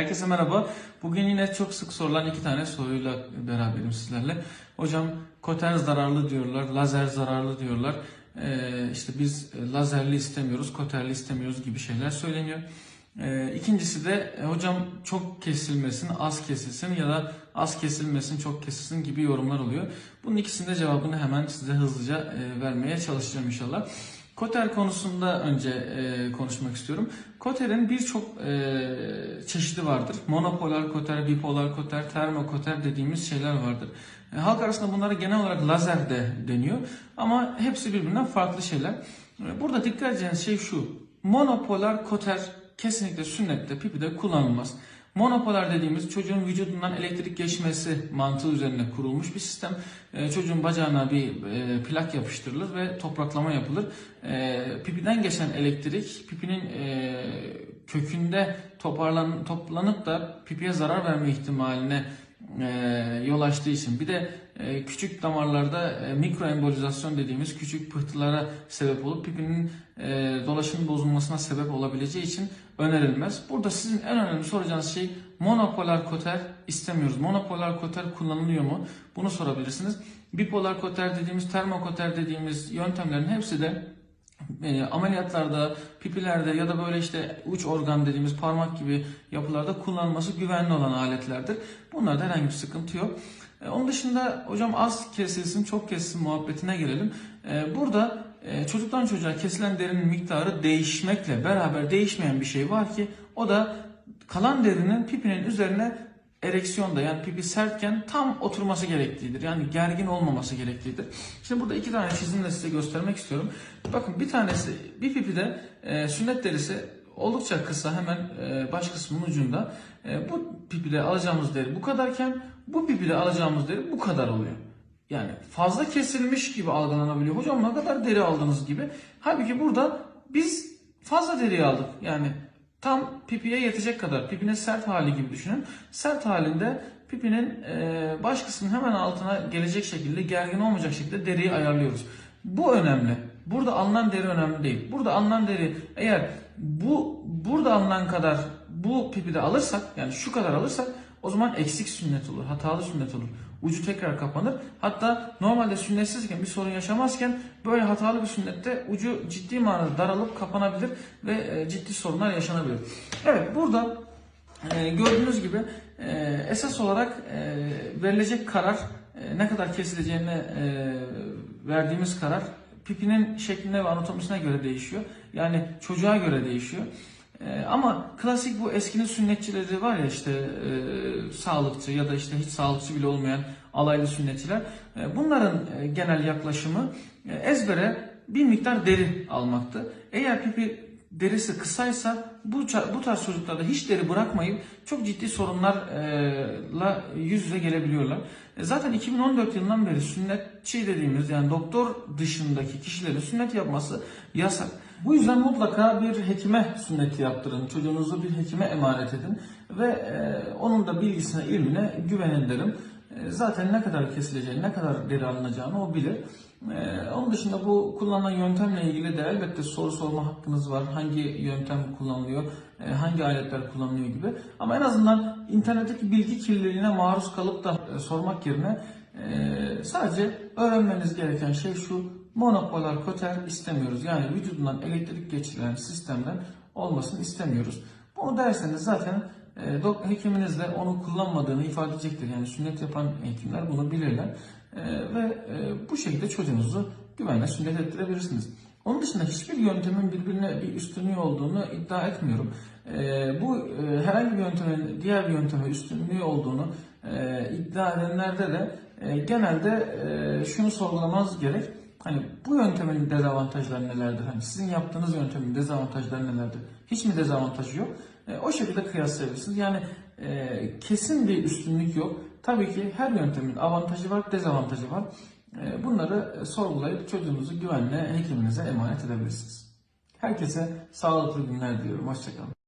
Herkese merhaba. Bugün yine çok sık sorulan iki tane soruyla beraberim sizlerle. Hocam koter zararlı diyorlar, lazer zararlı diyorlar. Ee, işte biz lazerli istemiyoruz, koterli istemiyoruz gibi şeyler söyleniyor. Ee, ikincisi de e, hocam çok kesilmesin, az kesilsin ya da az kesilmesin, çok kesilsin gibi yorumlar oluyor. Bunun ikisinin de cevabını hemen size hızlıca e, vermeye çalışacağım inşallah. Koter konusunda önce e, konuşmak istiyorum. Koterin birçok e, çeşidi vardır. Monopolar koter, bipolar koter, termokoter dediğimiz şeyler vardır. E, halk arasında bunlara genel olarak lazer de deniyor. Ama hepsi birbirinden farklı şeyler. E, burada dikkat edeceğiniz şey şu. Monopolar koter kesinlikle sünnette pipide kullanılmaz. Monopolar dediğimiz çocuğun vücudundan elektrik geçmesi mantığı üzerine kurulmuş bir sistem. Ee, çocuğun bacağına bir e, plak yapıştırılır ve topraklama yapılır. Ee, pipiden geçen elektrik pipinin e, kökünde toparlan, toplanıp da pipiye zarar verme ihtimaline e, yol açtığı için bir de e, küçük damarlarda e, mikroembolizasyon dediğimiz küçük pıhtılara sebep olup pipinin e, dolaşım bozulmasına sebep olabileceği için önerilmez. Burada sizin en önemli soracağınız şey monopolar koter istemiyoruz. Monopolar koter kullanılıyor mu? Bunu sorabilirsiniz. Bipolar koter dediğimiz, termokoter dediğimiz yöntemlerin hepsi de e, ameliyatlarda, pipilerde ya da böyle işte uç organ dediğimiz parmak gibi yapılarda kullanılması güvenli olan aletlerdir. Bunlarda herhangi bir sıkıntı yok. E, onun dışında hocam az kesilsin, çok kesilsin muhabbetine gelelim. E, burada e, çocuktan çocuğa kesilen derinin miktarı değişmekle beraber değişmeyen bir şey var ki o da kalan derinin pipinin üzerine ereksiyonda yani pipi sertken tam oturması gerektiğidir. Yani gergin olmaması gerektiğidir. Şimdi burada iki tane çizimle size göstermek istiyorum. Bakın bir tanesi bir pipide e, sünnet derisi oldukça kısa hemen e, baş kısmının ucunda. E, bu pipide alacağımız deri bu kadarken bu pipide alacağımız deri bu kadar oluyor. Yani fazla kesilmiş gibi algılanabiliyor. Hocam ne kadar deri aldınız gibi. Halbuki burada biz fazla deri aldık. Yani tam pipiye yetecek kadar. Pipinin sert hali gibi düşünün. Sert halinde pipinin e, baş kısmının hemen altına gelecek şekilde gergin olmayacak şekilde deriyi ayarlıyoruz. Bu önemli. Burada alınan deri önemli değil. Burada alınan deri eğer bu burada alınan kadar bu pipide alırsak yani şu kadar alırsak o zaman eksik sünnet olur, hatalı sünnet olur. Ucu tekrar kapanır. Hatta normalde sünnetsizken bir sorun yaşamazken böyle hatalı bir sünnette ucu ciddi manada daralıp kapanabilir ve e, ciddi sorunlar yaşanabilir. Evet burada e, gördüğünüz gibi e, esas olarak verilecek karar ne kadar kesileceğine verdiğimiz karar pipinin şekline ve anatomisine göre değişiyor. Yani çocuğa göre değişiyor. Ee, ama klasik bu eskinin sünnetçileri var ya işte e, sağlıkçı ya da işte hiç sağlıkçı bile olmayan alaylı sünnetçiler. E, bunların e, genel yaklaşımı e, ezbere bir miktar deri almaktı. Eğer pipi derisi kısaysa bu, bu tarz çocuklarda hiç deri bırakmayıp çok ciddi sorunlarla yüz yüze gelebiliyorlar. E, zaten 2014 yılından beri sünnetçi dediğimiz yani doktor dışındaki kişilerin sünnet yapması yasak. Bu yüzden mutlaka bir hekime sünneti yaptırın. Çocuğunuzu bir hekime emanet edin ve onun da bilgisine, ilmine güvenin derim. E, zaten ne kadar kesileceğini, ne kadar deri alınacağını o bilir. Ee, onun dışında bu kullanılan yöntemle ilgili de elbette soru sorma hakkınız var. Hangi yöntem kullanılıyor, e, hangi aletler kullanılıyor gibi. Ama en azından internetteki bilgi kirliliğine maruz kalıp da e, sormak yerine e, sadece öğrenmeniz gereken şey şu. Monopolar koter istemiyoruz. Yani vücudundan elektrik geçirilen sistemden olmasını istemiyoruz. Bunu derseniz zaten e, hekiminiz de onu kullanmadığını ifade edecektir. Yani sünnet yapan hekimler bunu bilirler. E, ve e, bu şekilde çocuğunuzu güvenle sünnet ettirebilirsiniz. Onun dışında hiçbir yöntemin birbirine bir üstünlüğü olduğunu iddia etmiyorum. E, bu e, herhangi bir yöntemin diğer bir yönteme üstünlüğü olduğunu e, iddia edenlerde de genelde şunu sorgulamaz gerek. Hani bu yöntemin dezavantajları nelerdir? Hani sizin yaptığınız yöntemin dezavantajları nelerdir? Hiç mi dezavantajı yok? E, o şekilde kıyaslayabilirsiniz. Yani e, kesin bir üstünlük yok. Tabii ki her yöntemin avantajı var, dezavantajı var. E, bunları e, sorgulayıp çocuğunuzu güvenle hekiminize emanet edebilirsiniz. Herkese sağlıklı günler diliyorum. Hoşçakalın.